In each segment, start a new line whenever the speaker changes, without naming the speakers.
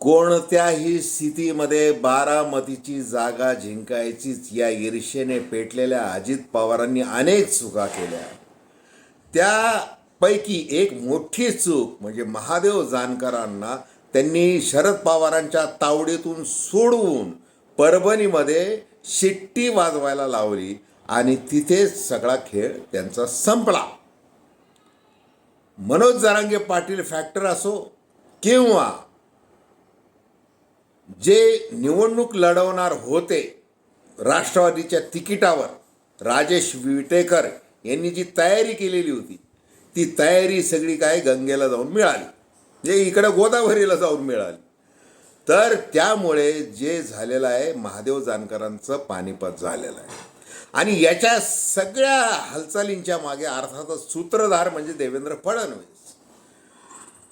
कोणत्याही स्थितीमध्ये बारामतीची जागा जिंकायचीच या ईर्षेने पेटलेल्या अजित पवारांनी अनेक चुका केल्या. त्यापैकी एक मोठी चूक म्हणजे महादेव जानकरांना त्यांनी शरद पवारांच्या तावडीतून सोडवून परभणीमध्ये शिट्टी वाजवायला लावली आणि तिथेच सगळा खेळ त्यांचा संपला. मनोज जरांगे पाटील फॅक्टर असो किंवा जे निवडणूक लढवणार होते राष्ट्रवादीच्या तिकिटावर राजेश विटेकर यांनी जी तयारी केलेली होती ती तयारी सगळी काय गंगेला जाऊन मिळाली. म्हणजे इकडं गोदावरीला जाऊन मिळाली. तर त्यामुळे जे झालेलं आहे महादेव जानकरांचं पानिपत झालेलं आहे. आणि याच्या सगळ्या हालचालींच्या मागे अर्थातच सूत्रधार म्हणजे देवेंद्र फडणवीस.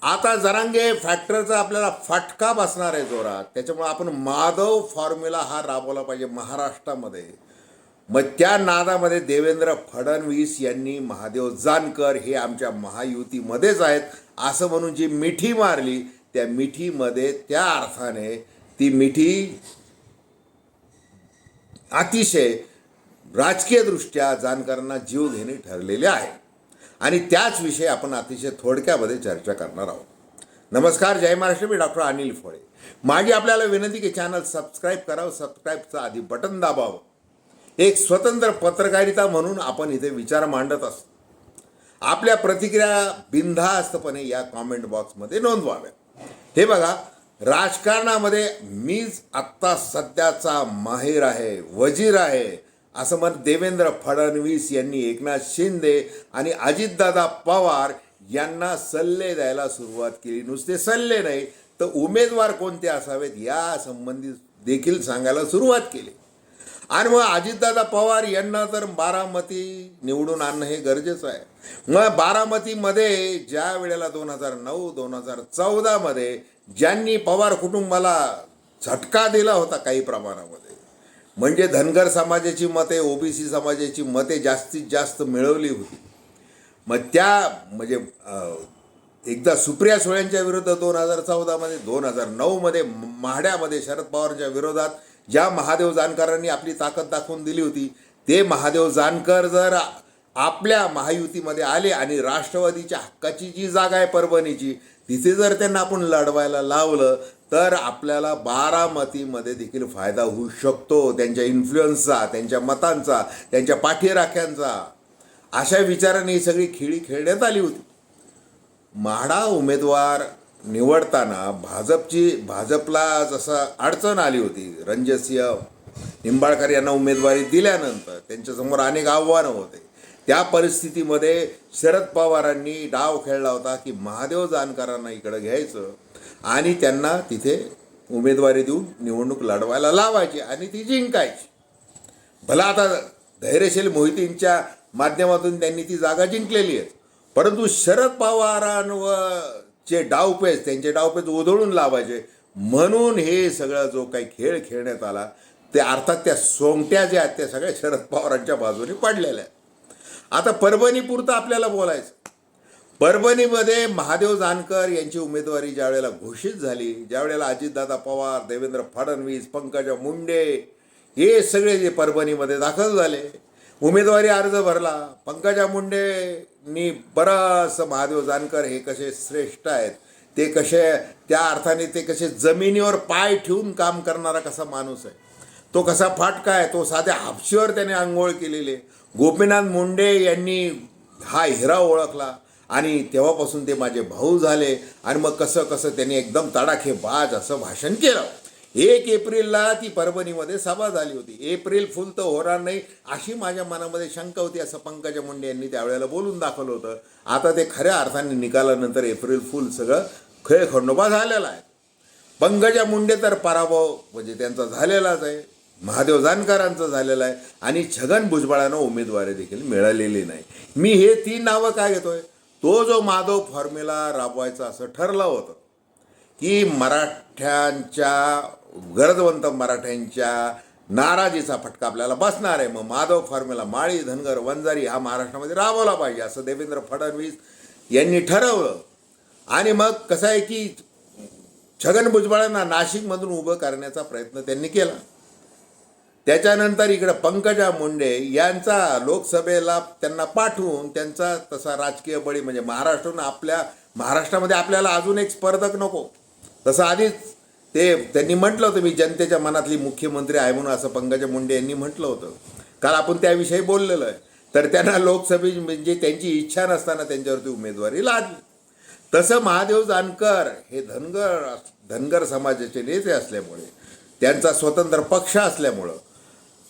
आता जरांगे फॅक्टरचा आपल्याला फटका बसणार आहे जोरात. त्याच्यामुळे आपण माधव फॉर्म्युला हा राबवला पाहिजे महाराष्ट्रामध्ये. मग त्या नादामध्ये देवेंद्र फडणवीस यांनी महादेव जानकर हे आमच्या महायुतीमध्येच आहेत असं म्हणून जी मिठी मारली त्या मिठीमध्ये त्या अर्थाने ती मिठी अतिशय राजकीयदृष्ट्या जानकरांना जीव घेणे ठरलेले आहे. आणि त्याच विषयी आपण अतिशय थोडक्यामध्ये चर्चा करणार आहोत. नमस्कार जय महाराष्ट्र. मी डॉक्टर अनिल फोळे. माझी आपल्याला विनंती की चॅनल सबस्क्राईब करावं सबस्क्राईबचं आधी बटन दाबावं. एक स्वतंत्र पत्रकारिता म्हणून आपण इथे विचार मांडत असतो. आपल्या प्रतिक्रिया बिनधास्तपणे या कॉमेंट बॉक्समध्ये नोंदवाव्या हे बघा राजकारणामध्ये मीच आत्ता सध्याचा माहीर आहे वजीर आहे. असं मत देवेंद्र फडणवीस यांनी एकनाथ शिंदे आणि अजितदादा पवार यांना सल्ले द्यायला सुरुवात केली. नुसते सल्ले नाही तर उमेदवार कोणते असावेत या संबंधित देखील सांगायला सुरुवात केली. आणि मग अजितदादा पवार यांना तर बारामती निवडून आणणं हे गरजेचं आहे. मग बारामतीमध्ये ज्या वेळेला दोन हजार नऊ दोन हजार चौदामध्ये ज्यांनी पवार कुटुंबाला झटका दिला होता काही प्रमाणामध्ये म्हणजे धनगर समाजाची मते ओबीसी समाजाची मते जास्तीत जास्त मिळवली होती. मग त्या म्हणजे एकदा सुप्रिया सुळ्यांच्या विरुद्ध दोन हजार चौदामध्ये दोन हजार नऊमध्ये म्हाड्यामध्ये शरद पवारांच्या विरोधात ज्या महादेव जानकरांनी आपली ताकद दाखवून दिली होती ते महादेव जानकर जर आपल्या महायुतीमध्ये आले आणि राष्ट्रवादीच्या हक्काची जी जागा आहे परभणीची तिथे जर त्यांना आपण लढवायला लावलं तर आपल्याला बारामतीमध्ये देखील फायदा होऊ शकतो. त्यांच्या इन्फ्लुएन्सचा त्यांच्या मतांचा त्यांच्या पाठीराख्यांचा. अशा विचाराने ही सगळी खेळी खेळण्यात आली होती. म्हाडा उमेदवार निवडताना भाजपची भाजपला जसं अडचण आली होती. रणजसिंह निंबाळकर यांना उमेदवारी दिल्यानंतर त्यांच्यासमोर अनेक आव्हानं होते. त्या परिस्थितीमध्ये शरद पवारांनी डाव खेळला होता की महादेव जानकरांना इकडं घ्यायचं. आणि त्यांना तिथे उमेदवारी देऊन निवडणूक लढवायला लावायची आणि ती जिंकायची. भला आता धैर्यशील मोहितींच्या माध्यमातून त्यांनी ती जागा जिंकलेली आहे. परंतु शरद पवारांवर चे डावपेच त्यांचे डावपेच ओधळून लावायचे. म्हणून हे सगळं जो काही खेळ खेळण्यात आला ते अर्थात त्या सोंगट्या ज्या आहेत त्या सगळ्या शरद पवारांच्या बाजूने पडलेल्या आहेत. आता परभणीपुरतं आपल्याला बोलायचं. परभणीमध्ये महादेव जानकर यांची उमेदवारी ज्यावेळेला घोषित झाली ज्यावेळेला अजितदादा पवार देवेंद्र फडणवीस पंकजा मुंडे हे सगळे जे परभणीमध्ये दाखल झाले उमेदवारी अर्ज भरला. पंकजा मुंडेनी बरंचसं महादेव जानकर हे कसे श्रेष्ठ आहेत ते कसे त्या अर्थाने ते कसे जमिनीवर पाय ठेवून काम करणारा कसा माणूस आहे तो कसा फाटका आहे तो साध्या हापशीवर त्याने आंघोळ केलेली आहे. गोपीनाथ मुंडे यांनी हा हिरा ओळखला. आणि तेव्हापासून ते माझे भाऊ झाले. आणि मग कसं कसं त्यांनी एकदम तडाखेबाज असं भाषण केलं. एक एप्रिलला ती परभणीमध्ये सभा झाली होती. एप्रिल फुल तर होणार नाही अशी माझ्या मनामध्ये शंका होती असं पंकजा मुंडे यांनी त्यावेळेला बोलून दाखवलं होतं. आता ते खऱ्या अर्थाने निकालानंतर एप्रिल फुल सगळं खेळ खंडोबा झालेला आहे. पंकजा मुंडे तर पराभव म्हणजे त्यांचा झालेलाच आहे. महादेव जानकरांचा झालेला आहे. आणि छगन भुजबळांना उमेदवारी देखील मिळालेली नाही. मी हे तीन नावं काय घेतोय? तो जो माधव फॉर्म्युला राबवायचा असं ठरलं होतं की मराठ्यांच्या गरजवंत मराठ्यांच्या नाराजीचा फटका आपल्याला बसणार आहे. मग माधव फॉर्म्युला माळी धनगर वंजारी हा महाराष्ट्रामध्ये राबवला पाहिजे असं देवेंद्र फडणवीस यांनी ठरवलं. आणि मग कसं आहे की छगन भुजबळांना नाशिकमधून उभं करण्याचा प्रयत्न त्यांनी केला. त्याच्यानंतर इकडं पंकजा मुंडे यांचा लोकसभेला त्यांना पाठवून त्यांचा तसा राजकीय बळी म्हणजे महाराष्ट्रातून आपल्या महाराष्ट्रामध्ये आपल्याला अजून एक स्पर्धक नको. तसं आधीच ते त्यांनी म्हटलं होतं मी जनतेच्या मनातली मुख्यमंत्री आहे म्हणून असं पंकजा मुंडे यांनी म्हटलं होतं. काल आपण त्याविषयी बोललेलं आहे. तर त्यांना लोकसभे म्हणजे त्यांची इच्छा नसताना त्यांच्यावरती उमेदवारी लादली. तसं महादेव जानकर हे धनगर धनगर समाजाचे नेते असल्यामुळे त्यांचा स्वतंत्र पक्ष असल्यामुळं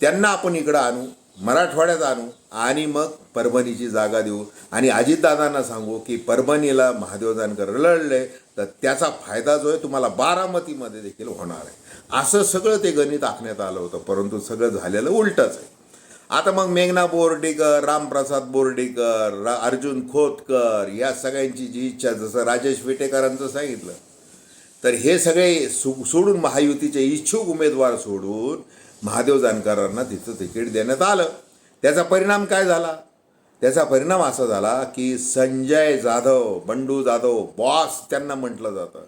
त्यांना आपण इकडं आणू मराठवाड्यात आणू आणि मग परभणीची जागा देऊ. आणि अजितदादांना सांगू की परभणीला महादेव जानकर लढले तर त्याचा फायदा जो आहे तुम्हाला बारामतीमध्ये देखील होणार आहे. असं सगळं ते गणित आखण्यात आलं होतं परंतु सगळं झालेलं उलटच आहे. आता मग मेघना बोर्डीकर रामप्रसाद बोर्डीकर रा अर्जुन खोतकर या सगळ्यांची जी इच्छा जसं राजेश विटेकरांचं सांगितलं तर हे सगळे सु सोडून महायुतीचे इच्छुक उमेदवार सोडून महादेव जानकरांना तिथं तिकीट देण्यात आलं. त्याचा परिणाम काय झाला? त्याचा परिणाम असा झाला की संजय जाधव बंडू जाधव बॉस त्यांना म्हटलं जातं.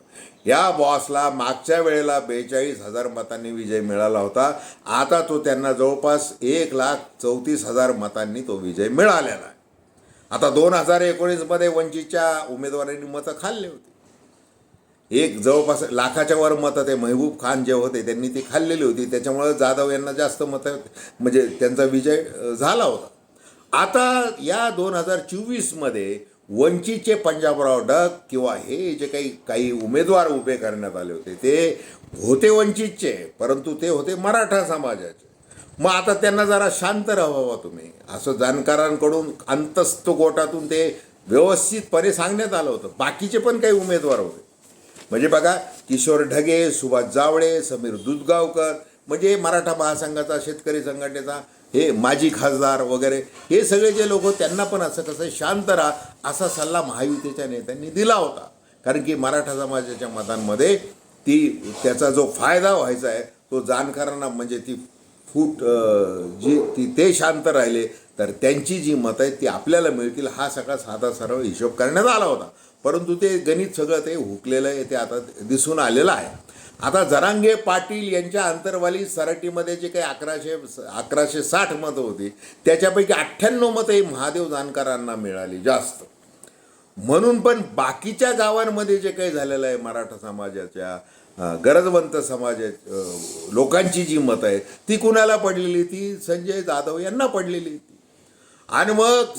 या बॉसला मागच्या वेळेला बेचाळीस हजार मतांनी विजय मिळाला होता. आता तो त्यांना जवळपास एक लाख चौतीस हजार मतांनी तो विजय मिळालेला आहे. आता दोन हजार एकोणीसमध्ये वंचितच्या उमेदवारांनी मतं खाल्ली होती. एक जवळपास लाखाच्या वर मतं ते महबूब खान जे होते त्यांनी ती खाल्लेली होती. त्याच्यामुळं जाधव यांना जास्त मतं म्हणजे त्यांचा विजय झाला होता. आता या दोन हजार चोवीसमध्ये वंचितचे पंजाबराव डग किंवा हे जे काही काही उमेदवार उभे करण्यात आले होते ते होते वंचितचे परंतु ते होते मराठा समाजाचे. मग आता त्यांना जरा शांत राहावा तुम्ही. असं जाणकारांकडून अंतस्त गोटातून ते व्यवस्थितपणे सांगण्यात आलं होतं. बाकीचे पण काही उमेदवार होते. म्हणजे बघा किशोर ढगे सुभाष जावळे समीर दुधगावकर म्हणजे मराठा महासंघाचा शेतकरी संघटनेचा हे माजी खासदार वगैरे हे सगळे जे लोक त्यांना पण असं कसं शांत राहा असा सल्ला महायुतीच्या नेत्यांनी दिला होता. कारण की मराठा समाजाच्या मतांमध्ये ती त्याचा जो फायदा व्हायचा आहे तो जाणकारांना म्हणजे ती फूट जी ती ते शांत राहिले तर त्यांची जी मतं आहेत ती आपल्याला मिळतील हा सगळा साधा सरळ हिशोब करण्यात आला होता. परंतु ते गणित सगळं ते हुकलेलं आहे ते आता दिसून आलेलं आहे. आता जरांगे पाटील यांच्या अंतरवाली सराटीमध्ये जे काही अकराशे अकराशे साठ मतं होती त्याच्यापैकी अठ्ठ्याण्णव मतं ही महादेव जानकरांना मिळाली जास्त. म्हणून पण बाकीच्या गावांमध्ये जे काही झालेलं आहे मराठा समाजाच्या गरजवंत समाजा लोकांची जी मतं आहेत ती कुणाला पडलेली? ती संजय जाधव यांना पडलेली ती आणि मग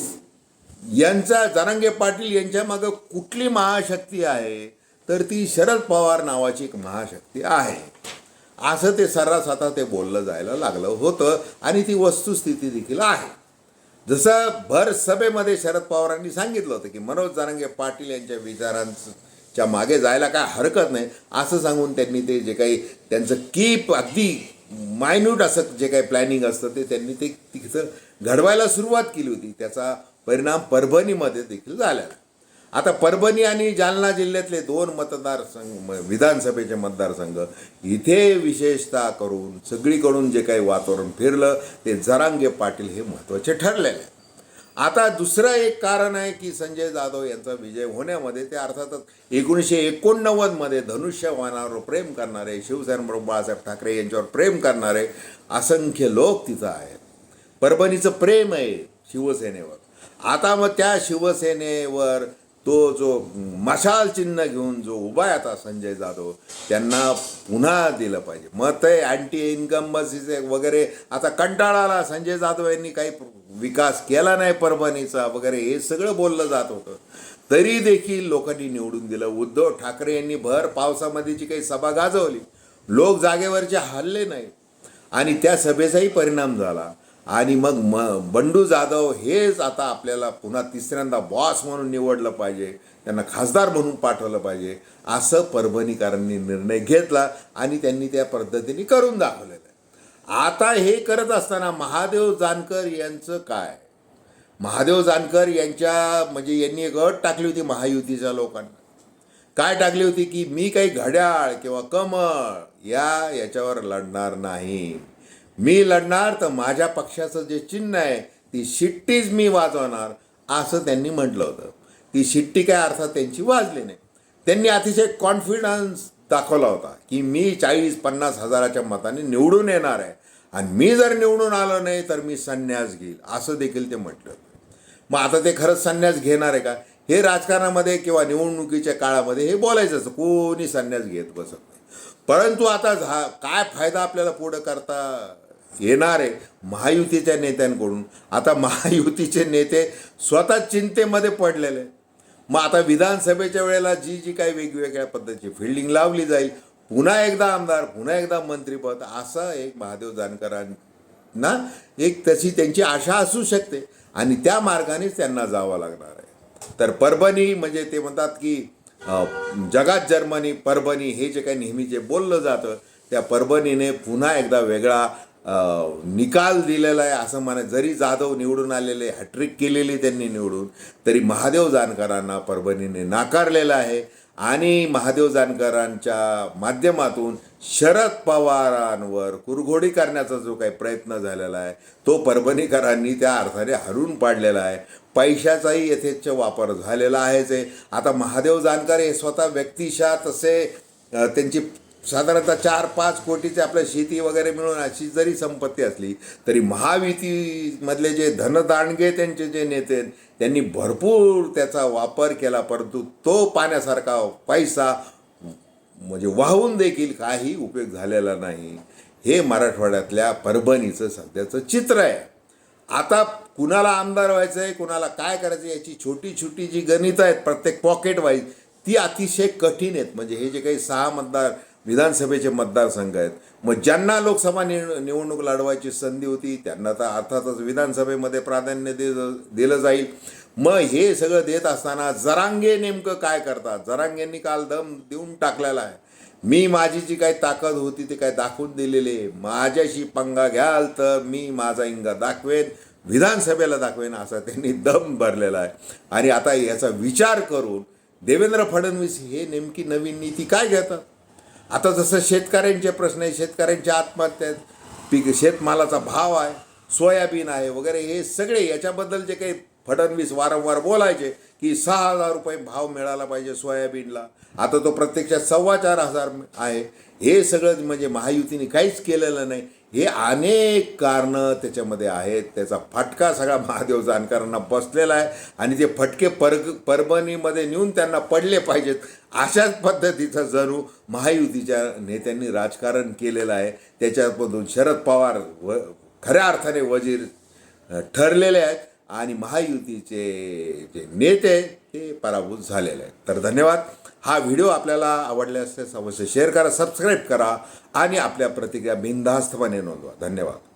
यांचा जरांगे पाटील यांच्या मागं कुठली महाशक्ती आहे? तर ती शरद पवार नावाची एक महाशक्ती आहे. असं ते सर्रास आता ते बोललं जायला लागलं होतं आणि ती वस्तुस्थिती देखील आहे. जसं भर सभेमध्ये शरद पवारांनी सांगितलं होतं की मनोज जारंगे पाटील यांच्या विचारांच्या मागे जायला काय हरकत नाही असं सांगून त्यांनी ते जे काही त्यांचं कीप अगदी मायन्यूट असं जे काही प्लॅनिंग असतं ते त्यांनी ते तिथं घडवायला सुरुवात केली होती. त्याचा परिणाम परभणीमध्ये देखील झालेला आता परभणी आणि जालना जिल्ह्यातले दोन मतदारसंघ म- विधानसभेचे मतदारसंघ इथे विशेषतः करून सगळीकडून जे काही वातावरण फिरलं ते जरांगे पाटील हे महत्त्वाचे ठरलेले आहे. आता दुसरं एक कारण आहे की संजय जाधव यांचा विजय होण्यामध्ये ते अर्थातच एकोणीसशे एकोणनव्वदमध्ये धनुष्यबाणावर प्रेम करणारे शिवसेनेबरोबर बाळासाहेब ठाकरे यांच्यावर प्रेम करणारे असंख्य लोक तिथं आहेत. परभणीचं प्रेम आहे शिवसेनेवर. आता मग त्या शिवसेनेवर तो जो मशाल चिन्ह घेऊन जो उभा आहे आता संजय जाधव त्यांना पुन्हा दिलं पाहिजे. मग ते अँटी इन्कम वगैरे आता कंटाळाला संजय जाधव यांनी काही विकास केला नाही परभणीचा वगैरे हे सगळं बोललं जात होतं. तरी देखील लोकांनी निवडून दिलं. उद्धव ठाकरे यांनी भर पावसामध्ये जी काही सभा गाजवली. लोक जागेवरचे हल्ले नाही. आणि त्या सभेचाही परिणाम झाला. आणि मग म बंडू जाधव हेच आता आपल्याला पुन्हा तिसऱ्यांदा बॉस म्हणून निवडलं पाहिजे. त्यांना खासदार म्हणून पाठवलं पाहिजे. असं परभणीकरांनी निर्णय घेतला आणि त्यांनी त्या पद्धतीने करून दाखवलेलं आहे. आता हे करत असताना महादेव जानकर यांचं काय? महादेव जानकर यांच्या म्हणजे यांनी एक अट टाकली होती महायुतीच्या लोकांना. काय टाकली होती की मी काही घड्याळ किंवा कमळ या याच्यावर लढणार नाही. मी लढणार तर माझ्या पक्षाचं जे चिन्ह आहे ती शिट्टीच मी वाजवणार असं त्यांनी म्हटलं होतं. ती शिट्टी काय अर्थात त्यांची वाजली नाही. त्यांनी अतिशय कॉन्फिडन्स दाखवला होता की मी चाळीस पन्नास हजाराच्या मताने निवडून येणार आहे. आणि मी जर निवडून आलो नाही तर मी संन्यास घेईल असं देखील ते म्हटलं मग आता ते खरंच संन्यास घेणार आहे का? हे राजकारणामध्ये किंवा निवडणुकीच्या काळामध्ये हे बोलायचं असतं. कोणी संन्यास घेत बसत नाही. परंतु आता झा काय फायदा आपल्याला पुढं करता? येणार आहे महायुतीच्या नेत्यांकडून. आता महायुतीचे नेते स्वतः चिंतेमध्ये पडलेले. मग आता विधानसभेच्या वेळेला जी जी काही वेगवेगळ्या पद्धतीची फिल्डिंग लावली जाईल पुन्हा एकदा आमदार पुन्हा एकदा मंत्रीपद असं एक महादेव जानकरांना एक तशी त्यांची आशा असू शकते. आणि त्या मार्गानेच त्यांना जावं लागणार आहे. तर परभणी म्हणजे ते म्हणतात की जगात जर्मनी परभणी हे जे काही नेहमी जे बोललं जातं त्या परभणीने पुन्हा एकदा वेगळा निकाल दिलेला आहे असं म्हणा. जरी जाधव निवडून आलेले हॅट्रिक केलेली त्यांनी निवडून तरी महादेव जानकरांना परभणीने नाकारलेलं आहे. आणि महादेव जानकरांच्या माध्यमातून शरद पवारांवर कुरघोडी करण्याचा जो काही प्रयत्न झालेला आहे तो परभणीकरांनी त्या अर्थाने हरून पाडलेला आहे. पैशाचाही यथेच्छ वापर झालेला आहेच आहे आता महादेव जानकर हे स्वतः व्यक्तिशा तसे त्यांची साधारणतः चार पाच कोटीचे आपल्या शेती वगैरे मिळून अशी जरी संपत्ती असली तरी महायुतीमधले जे धनदांडगे त्यांचे जे नेते त्यांनी भरपूर त्याचा वापर केला परंतु तो पाण्यासारखा पैसा म्हणजे वाहून देखील काही उपयोग झालेला नाही. हे मराठवाड्यातल्या परभणीचं सध्याचं चित्र आहे. आता कुणाला आमदार व्हायचं आहे कुणाला काय करायचं याची छोटी छोटी जी गणितं आहेत प्रत्येक पॉकेट वाईज ती अतिशय कठीण आहेत. म्हणजे हे जे काही सहा मतदार विधानसभेचे मतदारसंघ आहेत मग ज्यांना लोकसभा निव निवडणूक लढवायची संधी होती त्यांना तर अर्थातच विधानसभेमध्ये प्राधान्य दे दिलं जाईल. मग हे सगळं देत असताना जरांगे नेमकं काय करतात? जरांगेंनी काल दम देऊन टाकलेला आहे. मी माझी जी काही ताकद होती ते काय दाखवून दिलेली आहे. माझ्याशी पंगा घ्याल तर मी माझा इंगा दाखवेन. विधानसभेला दाखवेन असा त्यांनी दम भरलेला आहे. आणि आता याचा विचार करून देवेंद्र फडणवीस हे नेमकी नवीन नीती काय घेतात? आता जसं शेतकऱ्यांचे प्रश्न आहे शेतकऱ्यांच्या आत्महत्या आहेत पीक शेतमालाचा भाव आहे सोयाबीन आहे वगैरे हे सगळे याच्याबद्दल जे काही फडणवीस वारंवार बोलायचे की सहा हजार रुपये भाव मिळाला पाहिजे सोयाबीनला. आता तो प्रत्यक्षात सव्वा चार हजार आहे. हे सगळं म्हणजे महायुतीने काहीच केलेलं नाही. हे अनेक कारणं त्याच्यामध्ये आहेत. त्याचा फटका सगळा महादेव जानकरांना बसलेला आहे. आणि ते फटके परग परभणीमध्ये नेऊन त्यांना पडले पाहिजेत. अशाच पद्धतीचं जणू महायुतीच्या नेत्यांनी राजकारण केलेलं आहे. त्याच्यामधून शरद पवार व खऱ्या अर्थाने वजीर ठरलेले आहेत. आणि महायुतीचे जे नेते आहेत, ते पराभूत झालेले आहेत. तर धन्यवाद. हा व्हिडिओ आपल्याला आवडल्यास अवश्य शेअर करा सबस्क्राईब करा आणि आपल्या प्रतिक्रिया बिनधास्तपणे नोंदवा. धन्यवाद.